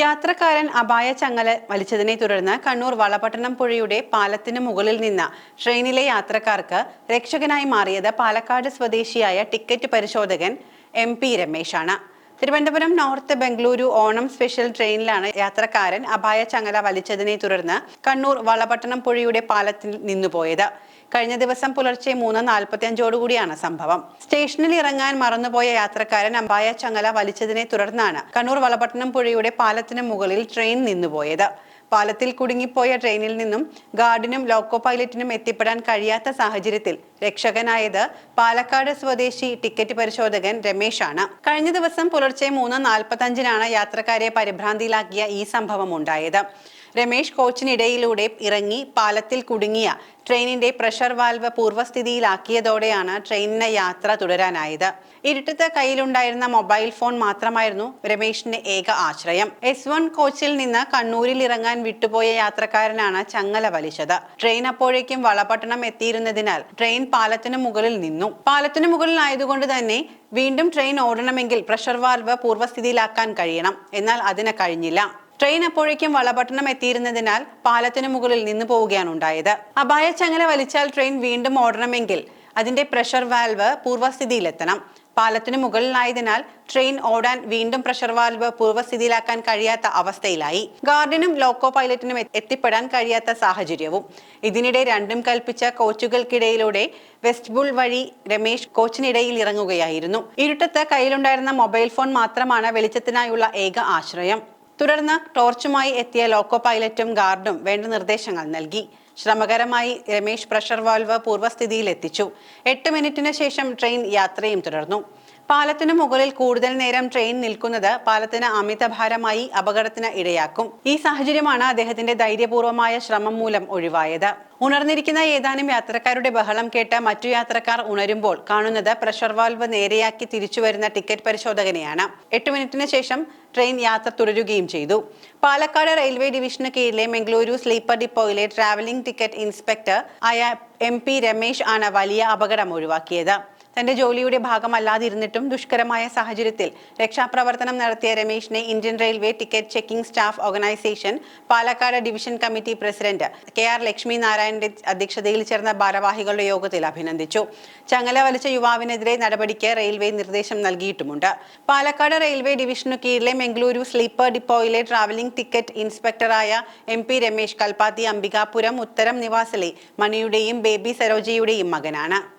യാത്രക്കാരൻ അപായ ചങ്ങല വലിച്ചതിനെ തുടർന്ന് കണ്ണൂർ വളപട്ടണം പുഴയുടെ പാലത്തിന് മുകളിൽ നിന്ന് ട്രെയിനിലെ യാത്രക്കാർക്ക് രക്ഷകനായി മാറിയത് പാലക്കാട് സ്വദേശിയായ ടിക്കറ്റ് പരിശോധകൻ എം പി രമേശാണ്. തിരുവനന്തപുരം നോർത്ത് ബംഗളൂരു ഓണം സ്പെഷ്യൽ ട്രെയിനിലാണ് യാത്രക്കാരൻ അപായ ചങ്ങല വലിച്ചതിനെ തുടർന്ന് കണ്ണൂർ വളപട്ടണം പുഴയുടെ പാലത്തിൽ നിന്നുപോയത്. കഴിഞ്ഞ ദിവസം പുലർച്ചെ മൂന്ന് നാൽപ്പത്തിയഞ്ചോടുകൂടിയാണ് സംഭവം. സ്റ്റേഷനിൽ ഇറങ്ങാൻ മറന്നുപോയ യാത്രക്കാരൻ അമ്പായ ചങ്ങല വലിച്ചതിനെ തുടർന്നാണ് കണ്ണൂർ വളപട്ടണം പുഴയുടെ പാലത്തിന് മുകളിൽ ട്രെയിൻ നിന്നുപോയത്. പാലത്തിൽ കുടുങ്ങിപ്പോയ ട്രെയിനിൽ നിന്നും ഗാർഡിനും ലോക്കോ പൈലറ്റിനും എത്തിപ്പെടാൻ കഴിയാത്ത സാഹചര്യത്തിൽ രക്ഷകനായത് പാലക്കാട് സ്വദേശി ടിക്കറ്റ് പരിശോധകൻ രമേശാണ്. കഴിഞ്ഞ ദിവസം പുലർച്ചെ മൂന്ന് നാൽപ്പത്തഞ്ചിനാണ് യാത്രക്കാരെ പരിഭ്രാന്തിയിലാക്കിയ ഈ സംഭവം ഉണ്ടായത് രമേശ് കോച്ചിനിടയിലൂടെ ഇറങ്ങി പാലത്തിൽ കുടുങ്ങിയ ട്രെയിനിന്റെ പ്രഷർ വാൽവ് പൂർവസ്ഥിതിയിലാക്കിയതോടെയാണ് ട്രെയിനിന് യാത്ര തുടരാനായത്. ഇരുട്ടത്ത് കയ്യിലുണ്ടായിരുന്ന മൊബൈൽ ഫോൺ മാത്രമായിരുന്നു രമേശിന്റെ ഏക ആശ്രയം. എസ് വൺ കോച്ചിൽ നിന്ന് കണ്ണൂരിൽ ഇറങ്ങാൻ വിട്ടുപോയ യാത്രക്കാരനാണ് ചങ്ങല വലിച്ചത്. ട്രെയിൻ അപ്പോഴേക്കും വളപട്ടണം എത്തിയിരുന്നതിനാൽ ട്രെയിൻ പാലത്തിനു മുകളിൽ നിന്നു. പാലത്തിന് മുകളിലായതുകൊണ്ട് തന്നെ വീണ്ടും ട്രെയിൻ ഓടണമെങ്കിൽ പ്രഷർ വാൽവ് പൂർവസ്ഥിതിയിലാക്കാൻ കഴിയണം. എന്നാൽ അതിന് കഴിഞ്ഞില്ല. ട്രെയിൻ അപ്പോഴേക്കും വളപട്ടണം എത്തിയിരുന്നതിനാൽ പാലത്തിനു മുകളിൽ നിന്ന് പോവുകയാണ് ഉണ്ടായത്. അപായ ചങ്ങല വലിച്ചാൽ ട്രെയിൻ വീണ്ടും ഓടണമെങ്കിൽ അതിന്റെ പ്രഷർ വാൽവ് പൂർവസ്ഥിതിയിലെത്തണം പാലത്തിനു മുകളിലായതിനാൽ ട്രെയിൻ ഓടാൻ വീണ്ടും പ്രഷർ വാൽവ് പൂർവസ്ഥിതിയിലാക്കാൻ കഴിയാത്ത അവസ്ഥയിലായി. ഗാർഡിനും ലോക്കോ പൈലറ്റിനും എത്തിപ്പെടാൻ കഴിയാത്ത സാഹചര്യവും. ഇതിനിടെ രണ്ടും കൽപ്പിച്ച കോച്ചുകൾക്കിടയിലൂടെ വെസ്റ്റ് ബുൾ വഴി രമേശ് കോച്ചിനിടയിൽ ഇറങ്ങുകയായിരുന്നു. ഇരുട്ടത്ത് കയ്യിലുണ്ടായിരുന്ന മൊബൈൽ ഫോൺ മാത്രമാണ് വെളിച്ചത്തിനായുള്ള ഏക ആശ്രയം. തുടർന്ന് ടോർച്ചുമായി എത്തിയ ലോക്കോ പൈലറ്റും ഗാർഡും വേണ്ട നിർദ്ദേശങ്ങൾ നൽകി. ശ്രമകരമായി രമേശ് പ്രഷർ വാൽവ് പൂർവസ്ഥിതിയിൽ എത്തിച്ചു എട്ട് മിനിറ്റിന് ശേഷം ട്രെയിൻ യാത്രയും തുടർന്നു. പാലത്തിന് മുകളിൽ കൂടുതൽ നേരം ട്രെയിൻ നിൽക്കുന്നത് പാലത്തിന് അമിതഭാരമായി അപകടത്തിന് ഇടയാക്കും. ഈ സാഹചര്യമാണ് അദ്ദേഹത്തിന്റെ ധൈര്യപൂർവമായ ശ്രമം മൂലം ഒഴിവായത്. ഉണർന്നിരിക്കുന്ന ഏതാനും യാത്രക്കാരുടെ ബഹളം കേട്ട് മറ്റു യാത്രക്കാർ ഉണരുമ്പോൾ കാണുന്നത് പ്രഷർ വാൽവ് നേരെയാക്കി തിരിച്ചു വരുന്ന ടിക്കറ്റ് പരിശോധകനെയാണ്. എട്ട് മിനിറ്റിന് ശേഷം ട്രെയിൻ യാത്ര തുടരുകയും ചെയ്തു. പാലക്കാട് റെയിൽവേ ഡിവിഷന് കീഴിലെ മംഗളൂരു സ്ലീപ്പർ ഡിപ്പോയിലെ ട്രാവലിംഗ് ടിക്കറ്റ് ഇൻസ്പെക്ടർ ആയ എം പി രമേശ് ആണ് വലിയ അപകടം ഒഴിവാക്കിയത്. തന്റെ ജോലിയുടെ ഭാഗമല്ലാതിരുന്നിട്ടും ദുഷ്കരമായ സാഹചര്യത്തിൽ രക്ഷാപ്രവർത്തനം നടത്തിയ രമേശിനെ Indian railway ticket checking staff organisation Palakkad division committee president K R Lakshmi നാരായണന്റെ അധ്യക്ഷതയിൽ ചേർന്ന ഭാരവാഹികളുടെ യോഗത്തിൽ അഭിനന്ദിച്ചു. ചങ്ങല വലിച്ച യുവാവിനെതിരെ നടപടിക്ക് റെയിൽവേ നിർദ്ദേശം നൽകിയിട്ടുമുണ്ട്. പാലക്കാട് റെയിൽവേ ഡിവിഷനു കീഴിലെ മംഗളൂരു സ്ലീപ്പർ ഡിപ്പോയിലെ ട്രാവലിംഗ് ടിക്കറ്റ് ഇൻസ്പെക്ടറായ എം പി രമേശ് കൽപ്പാത്തി അംബികാപുരം ഉത്തരം നിവാസിലെ മണിയുടെയും ബേബി സരോജയുടെയും മകനാണ്.